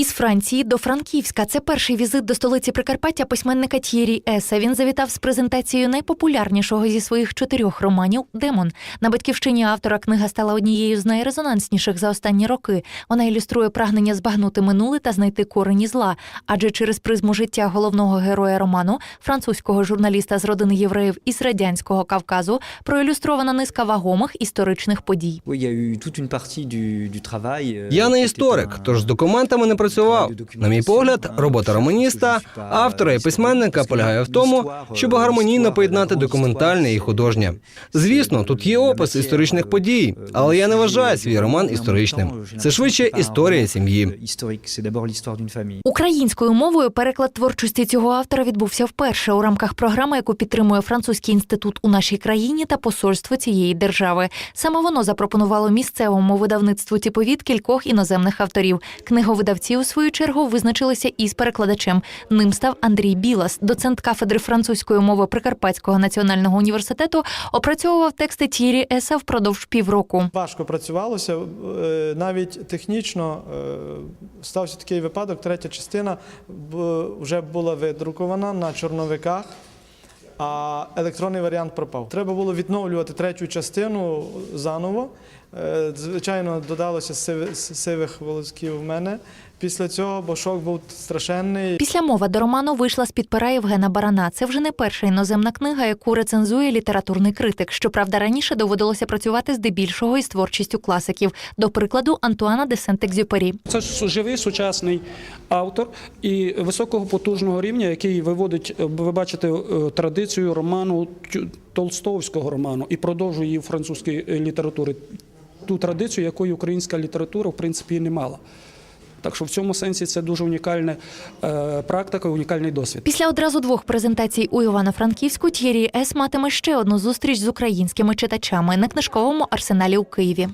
Із Франції до Франківська це перший візит до столиці Прикарпаття письменника Т'єрі Еса. Він завітав з презентацією найпопулярнішого зі своїх чотирьох романів Демон. На батьківщині автора книга стала однією з найрезонансніших за останні роки. Вона ілюструє прагнення збагнути минуле та знайти корені зла. Адже через призму життя головного героя роману, французького журналіста з родини євреїв із радянського Кавказу, проілюстрована низка вагомих історичних подій. Travail. euh, Я не історик, тож з документами не працював. На мій погляд, робота романіста, автора і письменника полягає в тому, щоб гармонійно поєднати документальне і художнє. Звісно, тут є опис історичних подій, але я не вважаю свій роман історичним. Це швидше історія сім'ї. Українською мовою переклад творчості цього автора відбувся вперше у рамках програми, яку підтримує французький інститут у нашій країні та посольство цієї держави. Саме воно запропонувало місцевому видавництву тіповід кількох іноземних авторів. Книговидавці, у свою чергу, визначилися із перекладачем. Ним став Андрій Білас, доцент кафедри французької мови Прикарпатського національного університету, опрацьовував тексти Т'єрі Еса впродовж півроку. Важко працювалося, е, навіть технічно е, стався такий випадок. Третя частина вже була видрукована на чорновиках, а електронний варіант пропав. Треба було відновлювати третю частину заново. Е, Звичайно, додалося сивих волосків в мене після цього, бо шок був страшенний. Після мова до роману вийшла з-під пера Євгена Барана. Це вже не перша іноземна книга, яку рецензує літературний критик. Щоправда, раніше доводилося працювати здебільшого із творчістю класиків. До прикладу, Антуана де Сент-Екзюпері. Це ж живий сучасний автор і високого потужного рівня, який виводить, е, ви бачите, е, традицію роману Тю- Толстовського роману і продовжує її в французькій е. Ту традицію, якої українська література в принципі і не мала. Так що в цьому сенсі це дуже унікальна е, практика, унікальний досвід. Після одразу двох презентацій у Івано-Франківську Т'єрі Ес матиме ще одну зустріч з українськими читачами на книжковому арсеналі у Києві.